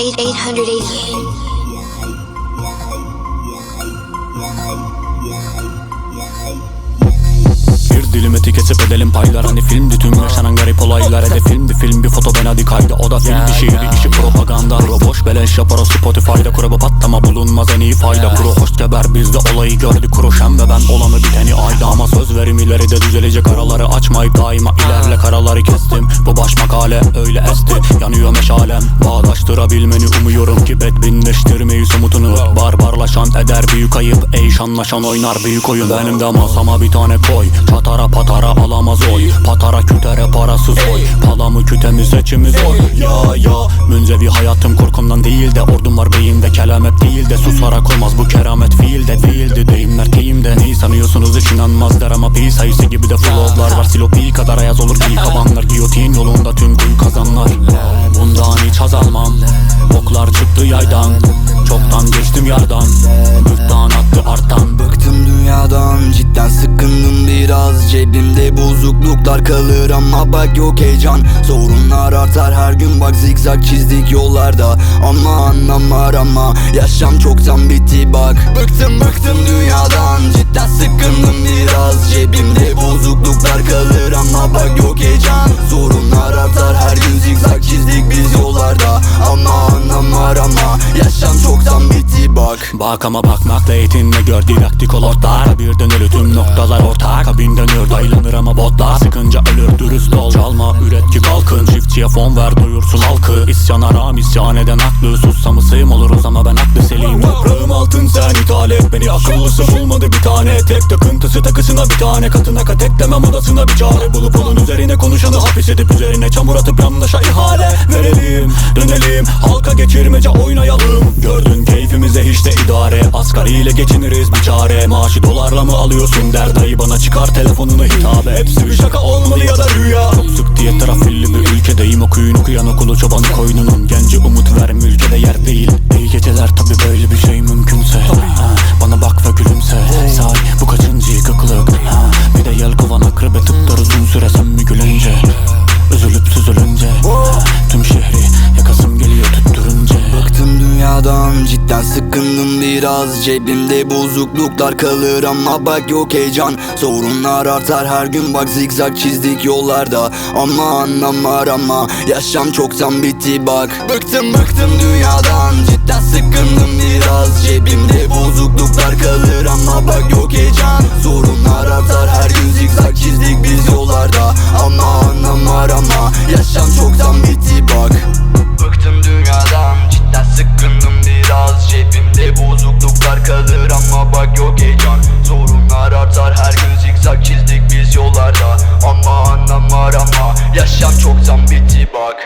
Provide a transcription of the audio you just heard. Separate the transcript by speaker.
Speaker 1: eight eight hundred eighty.
Speaker 2: Bir dilim eti kesip edelim paylar. Hani filmdi tüm yaşanan garip olaylar. Hedefimdi film bir foto ben hadi kaydı. O da film bir şiir işi propaganda. Kuro boş beleş yapar o Spotify'da Kuro patlama bulunmaz. En iyi fayda Kuro hoş geber. Bizde olayı gördü Kuro şem ve ben olanı biteni ayda Ama söz verim ileride düzelecek araları açmayıp daima ilerle. Karaları kestim Bu baş makale öyle esti. Yanıyor Bağdaştırabilmeni umuyorum ki bedbinleştirmeyi somutunu Barbarlaşan eder büyük ayıp Eyşanlaşan oynar büyük oyun. Benim de masama bir tane koy. Çatara patara alamaz oy. Patara kütere parasız oy. Palamı kütemiz seçimiz oy. Ya. Ya Münzevi hayatım korkumdan değil de Ordum var beyimde. Kelamet değil de Susarak olmaz bu keramet fiilde değildi. Deyimler teyimde Neyi sanıyorsunuz hiç inanmazlar Ama pi sayısı gibi de flowlar var. Silopi kadar ayaz olur. İyi kabanlar Giyotin Çıktı yaydan. Çoktan geçtim yardan. Gırttan attı arttan
Speaker 3: Bıktım dünyadan cidden sıkındım biraz. Cebimde bozukluklar kalır ama bak yok heyecan. Sorunlar artar her gün bak zigzag çizdik yollarda. Ama anlamar ama yaşam çoktan bitti bak. Bıktım bıktım dünyadan bak ama
Speaker 2: bakmakla eğitimle gör didaktik ol ortak Bir dönülü tüm noktalar ortak Kabin dönür dayılanır ama botlar Sıkınca ölür dürüst ol Çalma. Üret ki kalkın Çiftçiye fon ver doyursun halkı. İsyan aram isyan eden haklı. Sussam ısığım oluruz ama ben haklı selim. Toprağım altın sen ithal et Beni. Akıllısı bulmadı bir tane. Tek takıntısı takısına bir tane. Katına kat eklemem odasına bir çare. Bulup onun üzerine konuşanı hapis edip Üzerine çamur atıp yandaşa ihale Verelim. Dönelim Halka geçirmece oynayalım Asgariyle geçiniriz bir çare. Maaşı dolarla mı alıyorsun? Der dayı bana çıkar telefonunu hitabe Hepsi bir şaka olmalı ya da rüya. Çok sık diye trafilli bir ülkedeyim. Okuyun okuyan okulu çobanı koynunun. Genci umut ver ülkede yer değil. İyi geceler tabi böyle bir şey mümkünse. Ha,
Speaker 3: biraz Cebimde bozukluklar kalır ama bak yok heyecan. Sorunlar artar her gün bak zigzag çizdik yollarda. Ama anlamar ama yaşam çoktan bitti bak. Bıktım bıktım dünyadan. Cidden sıkındım biraz Cebimde bak yok heyecan. Sorunlar artar her gün zigzag çizdik biz yollarda. Ama anlam var ama yaşam çoktan bitti bak